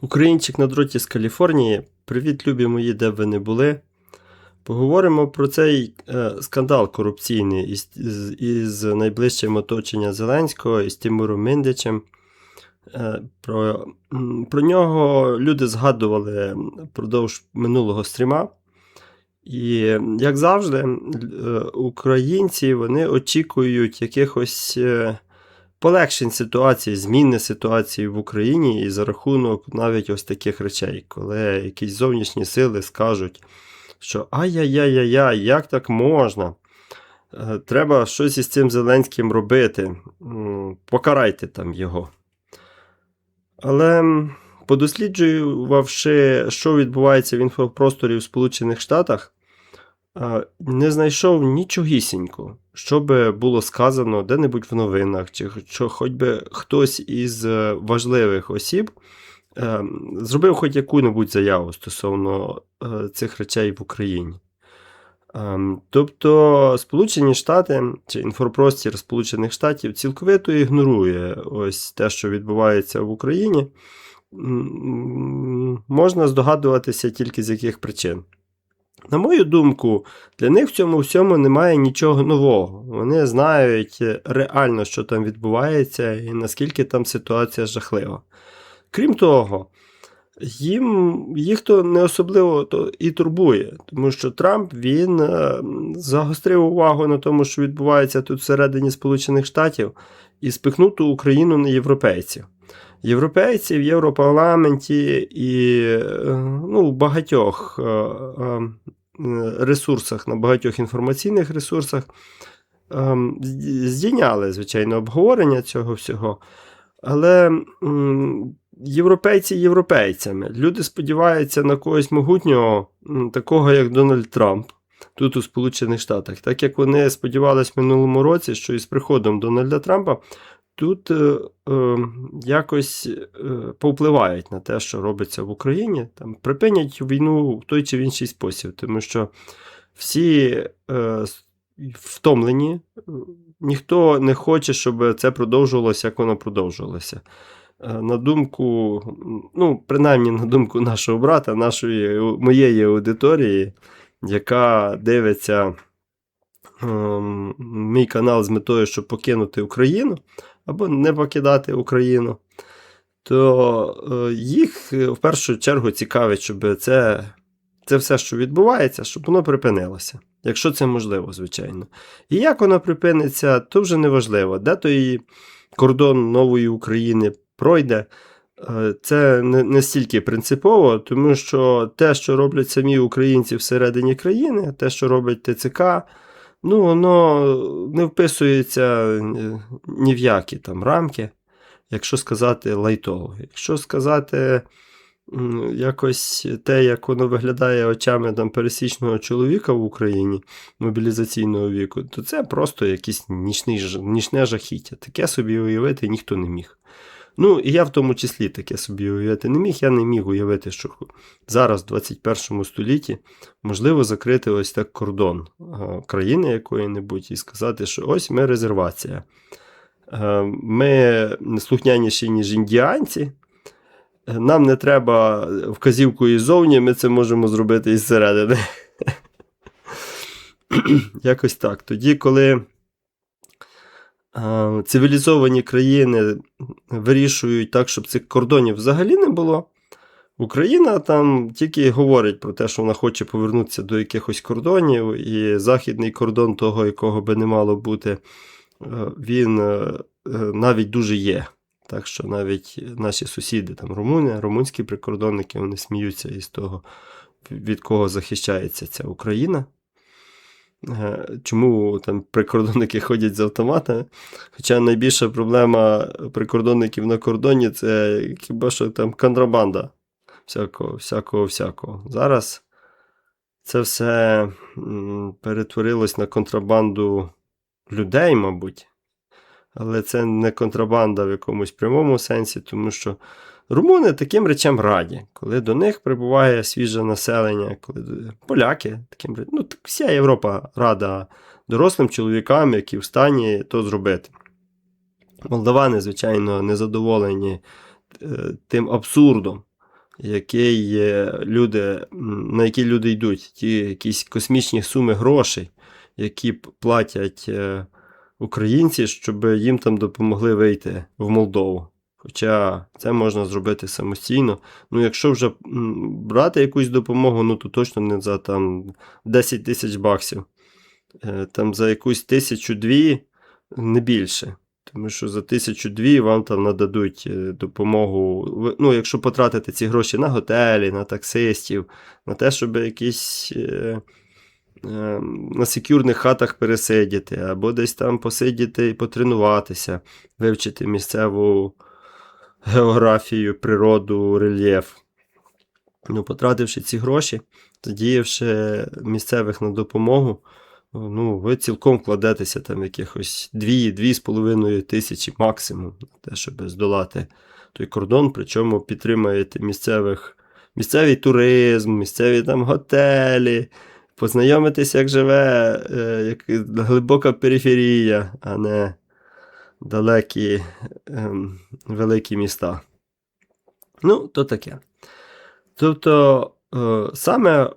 Українчик на дроті з Каліфорнії. Привіт, любі мої, де б ви не були. Поговоримо про цей е, скандал корупційний із, із, найближчим оточенням Зеленського із Тимуром Миндичем. Е, про, про нього люди згадували впродовж минулого стріма. І, як завжди, е, українці вони очікують якихось полегшень ситуації, зміни ситуації в Україні і за рахунок навіть ось таких речей, коли якісь зовнішні сили скажуть, що ай-яй-яй-яй, як так можна? Е, Треба щось із цим Зеленським робити. Покарайте там його. Але подосліджувавши, що відбувається в інфопросторі в Сполучених Штатах, не знайшов нічогісінько, що би було сказано де-небудь в новинах, чи що хоч би хтось із е, важливих осіб е, зробив хоч яку-небудь заяву стосовно е, цих речей в Україні. Тобто Сполучені Штати чи інфопростір Сполучених Штатів цілковито ігнорує ось те, що відбувається в Україні. Можна здогадуватися тільки з яких причин. На мою думку, для них в цьому всьому немає нічого нового. Вони знають реально, що там відбувається, і наскільки там ситуація жахлива. Крім того, їм їх то не особливо то і турбує, тому що Трамп він е, загострив увагу на тому, що відбувається тут всередині Сполучених Штатів, і спихнув ту Україну на європейців. Європейці в Європарламенті і е, ну, в багатьох е, е, ресурсах, на багатьох інформаційних ресурсах ем, здійняли, звичайно, обговорення цього всього. Але європейці європейцями. Люди сподіваються на когось могутнього, такого як Дональд Трамп. Тут у Сполучених Штатах, так як вони сподівалися в минулому році, що із приходом Дональда Трампа тут е, е, якось е, повпливають на те, що робиться в Україні, там припинять війну в той чи в інший спосіб, тому що всі е, втомлені, е, ніхто не хоче, щоб це продовжувалося, як воно продовжувалося. Е, На думку, ну, принаймні на думку нашого брата, нашої моєї аудиторії, яка дивиться ем, мій канал з метою, щоб покинути Україну або не покидати Україну, то е, їх е, в першу чергу цікавить, щоб це, це все, що відбувається, щоб воно припинилося. Якщо це можливо, звичайно. І як воно припиниться, то вже не важливо. Де той кордон нової України пройде, е, це не, стільки принципово, тому що те, що роблять самі українці всередині країни, те, що робить ТЦК, ну, воно не вписується е, ні в які там рамки, якщо сказати лайтово. Якщо сказати якось те, як воно виглядає очами там, пересічного чоловіка в Україні мобілізаційного віку, то це просто якесь нічне жахіття. Таке собі уявити ніхто не міг. Ну, і я в тому числі таке собі уявити не міг. Я не міг уявити, що зараз, в 21 столітті, можливо закрити ось так кордон країни якої-небудь і сказати, що ось ми резервація. Ми слухняніші, ніж індіанці. Нам не треба вказівку іззовні, ми це можемо зробити із середини. Якось так. Тоді, коли цивілізовані країни вирішують так, щоб цих кордонів взагалі не було. Україна там тільки говорить про те, що вона хоче повернутися до якихось кордонів, і західний кордон того, якого би не мало бути, е, він е, е, навіть дуже є. Так що навіть наші сусіди, там румуни, румунські прикордонники, вони сміються із того, від кого захищається ця Україна. Е, Чому там прикордонники ходять з автоматами? Хоча найбільша проблема прикордонників на кордоні це хіба що там контрабанда всякого, всякого, всякого. Зараз це все перетворилось на контрабанду людей, мабуть. Але це не контрабанда в якомусь прямому сенсі, тому що румуни таким речам раді, коли до них прибуває свіже населення, коли поляки таким ну, так вся Європа рада дорослим чоловікам, які в стані то зробити. Молдавани, звичайно, незадоволені е, тим абсурдом, який люди, на який люди йдуть, ті якісь космічні суми грошей, які платять е, українці, щоб їм там допомогли вийти в Молдову. Хоча це можна зробити самостійно. Ну, якщо вже брати якусь допомогу, ну то точно не за там 10 тисяч баксів. Е, Там за якусь тисячу-дві, не більше. Тому що за тисячу-дві вам там нададуть е, допомогу. Ну, якщо потратити ці гроші на готелі, на таксистів, на те, щоб якісь е, на секюрних хатах пересидіти, або десь там посидіти і потренуватися, вивчити місцеву географію, природу, рельєф. Ну, потративши ці гроші, задіявши місцевих на допомогу, ну, ви цілком вкладетеся там якихось 2-2,5 тисячі максимум на те, щоб здолати той кордон, причому підтримаєте місцевих, місцевий туризм, місцеві там готелі, познайомитися, як живе е, як глибока периферія, а не далекі ем, великі міста. Ну, то таке. Тобто, е, саме е,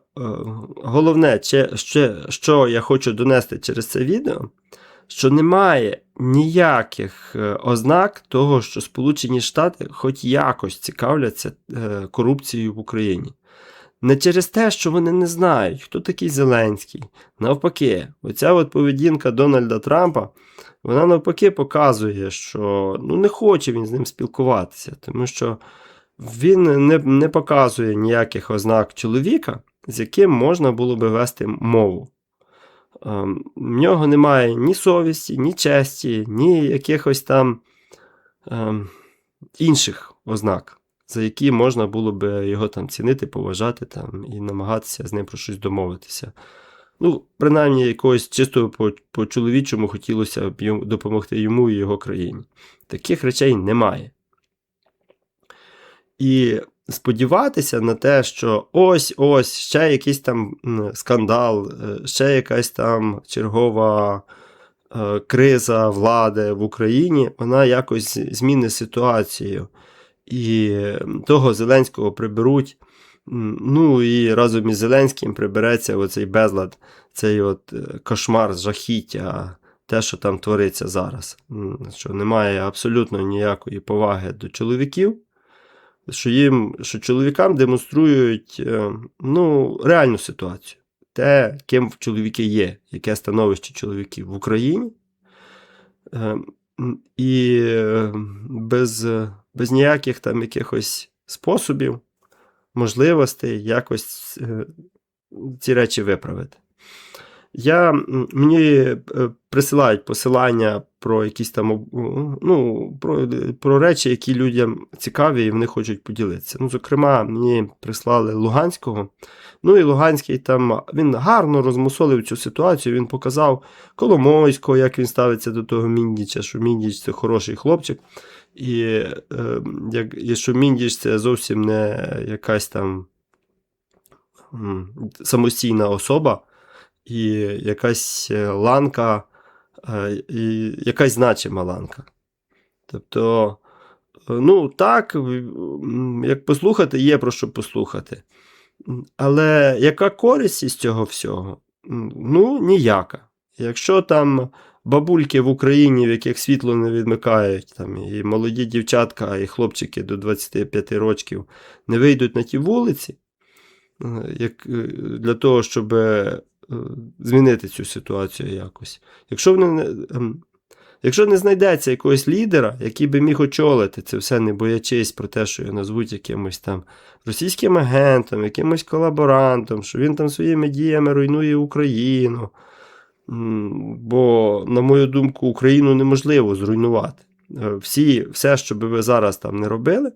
головне, че- ще, що я хочу донести через це відео, що немає ніяких е, ознак того, що Сполучені Штати хоч якось цікавляться е, корупцією в Україні. Не через те, що вони не знають, хто такий Зеленський. Навпаки, оця от поведінка Дональда Трампа, вона навпаки показує, що ну, не хоче він з ним спілкуватися, тому що він не, не показує ніяких ознак чоловіка, з яким можна було би вести мову. Ем, В нього немає ні совісті, ні честі, ні якихось там ем, інших ознак, за які можна було би його там цінити, поважати там, і намагатися з ним про щось домовитися. Ну, принаймні, якогось чисто по, по чоловічому хотілося б допомогти йому і його країні. Таких речей немає. І сподіватися на те, що ось ось ще якийсь там скандал, е, ще якась там чергова е, криза влади в Україні, вона якось змінить ситуацію. І того Зеленського приберуть. Ну і разом із Зеленським прибереться оцей безлад, цей от е, кошмар, жахіття, те, що там твориться зараз. Що немає абсолютно ніякої поваги до чоловіків що їм, що чоловікам демонструють е, ну, реальну ситуацію. Те, ким чоловіки є, яке становище чоловіків в Україні. І без, е, без ніяких там якихось способів, можливостей якось е, ці речі виправити. Я, мені е, присилають посилання про якісь там ну, про, про речі, які людям цікаві і вони хочуть поділитися. Ну, зокрема, мені прислали Луганського. Ну і Луганський там він гарно розмусолив цю ситуацію. Він показав Коломойського, як він ставиться до того Міндіча, що Міндіч це хороший хлопчик. І, е, і що Міндіч це зовсім не якась там самостійна особа і якась е, ланка, е, і якась значима ланка. Тобто, е, ну так, як послухати, є про що послухати. Але яка користь із цього всього? Ну, ніяка. Якщо там бабульки в Україні, в яких світло не відмикають, там, і молоді дівчатка, і хлопчики до 25 років не вийдуть на ті вулиці, е, як, е, для того, щоб е, змінити цю ситуацію якось. Якщо не, ем, якщо не знайдеться якогось лідера, який би міг очолити це все, не боячись про те, що його назвуть якимось там російським агентом, якимось колаборантом, що він там своїми діями руйнує Україну. Бо, на мою думку, Україну неможливо зруйнувати. Е, Всі, все, що би ви зараз там не робили, е,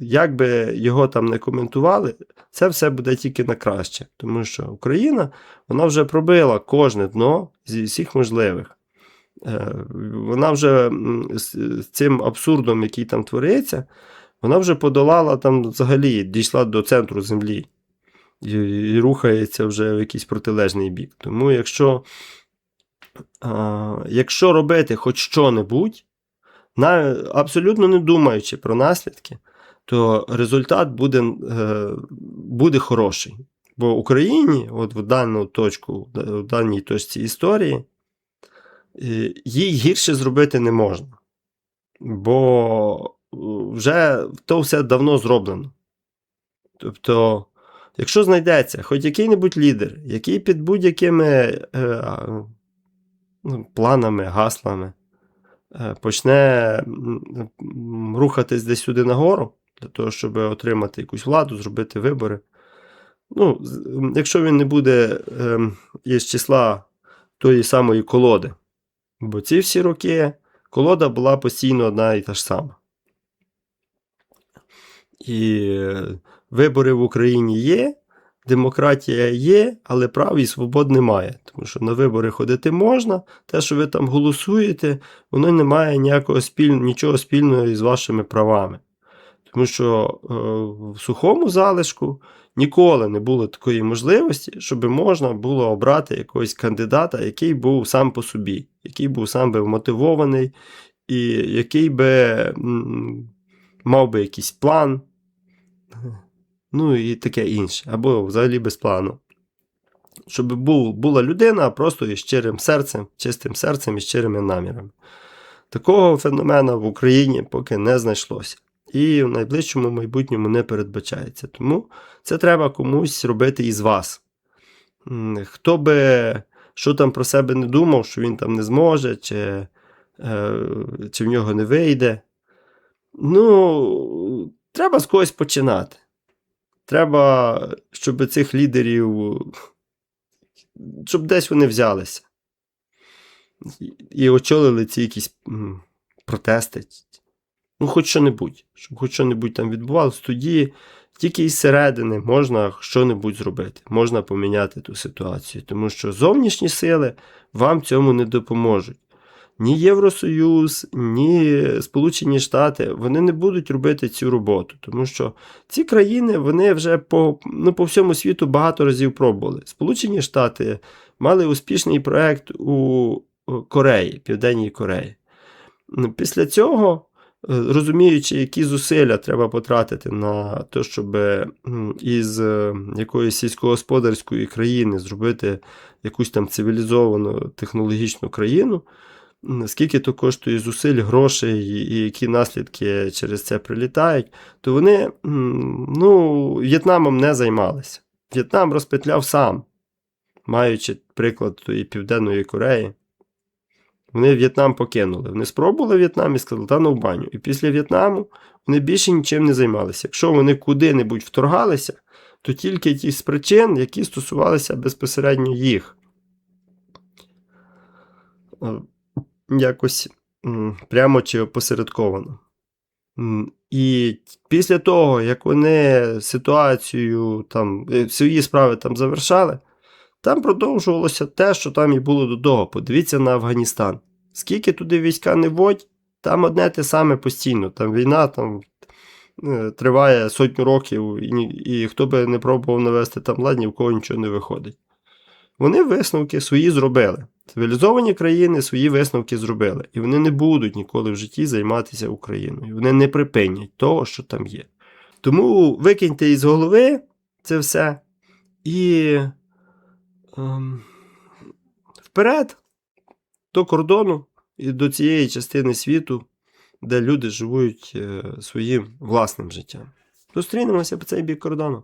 як би його там не коментували, це все буде тільки на краще. Тому що Україна вона вже пробила кожне дно зі всіх можливих. Е, Вона вже з цим абсурдом, який там твориться, вона вже подолала там взагалі, дійшла до центру землі і, рухається вже в якийсь протилежний бік. Тому якщо, якщо робити хоч що-небудь, абсолютно не думаючи про наслідки, то результат буде, е, буде хороший. Бо Україні, от в дану точку, в даній точці історії, е, їй гірше зробити не можна. Бо е, вже то все давно зроблено. Тобто, якщо знайдеться хоч який-небудь лідер, який під будь-якими е, ну, планами, гаслами е, почне м, м, рухатись десь сюди нагору, для того, щоб отримати якусь владу, зробити вибори. Ну, якщо він не буде е, із числа тої самої колоди. Бо ці всі роки колода була постійно одна і та ж сама. І е, вибори в Україні є, демократія є, але прав і свобод немає. Тому що на вибори ходити можна, те, що ви там голосуєте, воно не має ніякого спіль... нічого спільного із вашими правами. Тому що е, в сухому залишку ніколи не було такої можливості, щоб можна було обрати якогось кандидата, який був сам по собі, який був сам би вмотивований, і який би м, мав би якийсь план, ну і таке інше, або взагалі без плану. Щоб був, була людина просто із щирим серцем, чистим серцем і щирими намірами. Такого феномена в Україні поки не знайшлося. І в найближчому майбутньому не передбачається. Тому це треба комусь робити із вас. Хто би що там про себе не думав, що він там не зможе, чи, е, чи в нього не вийде. Ну, треба з когось починати. Треба, щоб цих лідерів, щоб десь вони взялися. І- очолили ці якісь протести. Ну, хоч що-небудь, щоб хоч що-небудь там відбувалося, тоді тільки із середини можна що-небудь зробити, можна поміняти ту ситуацію. Тому що зовнішні сили вам цьому не допоможуть. Ні Євросоюз, ні Сполучені Штати вони не будуть робити цю роботу, тому що ці країни вони вже по, ну, по всьому світу багато разів пробували. Сполучені Штати мали успішний проект у Кореї, Південній Кореї. Ну, Після цього, е, розуміючи, які зусилля треба потратити на те, щоб із е, якоїсь сільськогосподарської країни зробити якусь там цивілізовану технологічну країну, скільки то коштує зусиль, грошей і які наслідки через це прилітають, то вони ну, В'єтнамом не займалися. В'єтнам розпетляв сам, маючи приклад тої Південної Кореї. Вони В'єтнам покинули. Вони спробували В'єтнам і сказали, та ну в баню. І після В'єтнаму вони більше нічим не займалися. Якщо вони куди-небудь вторгалися, то тільки ті з причин, які стосувалися безпосередньо їх. Якось прямо чи опосередковано. І після того, як вони ситуацію там, е, свої справи там завершали, там продовжувалося те, що там і було до того. Подивіться на Афганістан. Скільки туди війська не вводь, там одне те саме постійно. Там війна там, е, триває сотню років, і, і хто би не пробував навести там лад, ні в кого нічого не виходить. Вони висновки свої зробили. Цивілізовані країни свої висновки зробили. І вони не будуть ніколи в житті займатися Україною. Вони не припинять того, що там є. Тому викиньте із голови це все і ем, вперед до кордону і до цієї частини світу, де люди живуть е, своїм власним життям. Зустрінемося по цей бік кордону.